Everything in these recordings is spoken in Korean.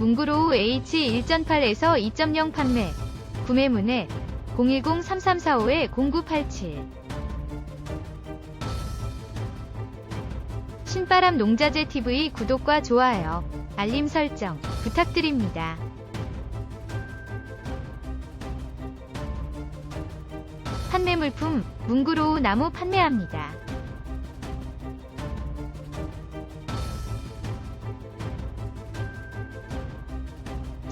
문구로우 H1.8에서 2.0 판매. 구매 문의 010-3345-0987 신바람 농자재 TV 구독과 좋아요, 알림 설정 부탁드립니다. 판매 물품 문구로우 나무 판매합니다.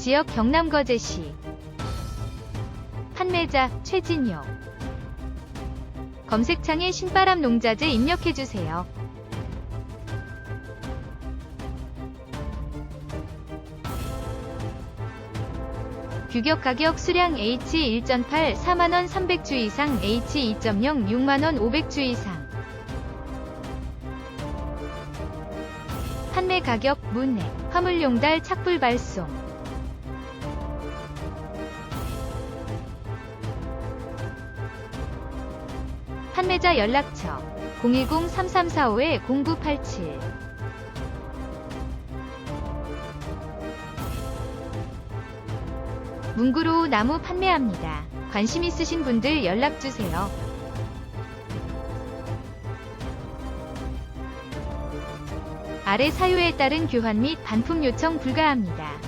지역 경남 거제시. 판매자 최진효 검색창에 신바람 농자재 입력해주세요. 규격 가격 수량 H1.8 4만원 300주 이상 H2.0 6만원 500주 이상. 판매 가격 문의 화물용달 착불 발송 판매자 연락처 010-3345-0987 문구로 나무 판매합니다. 관심 있으신 분들 연락주세요. 아래 사유에 따른 교환 및 반품 요청 불가합니다.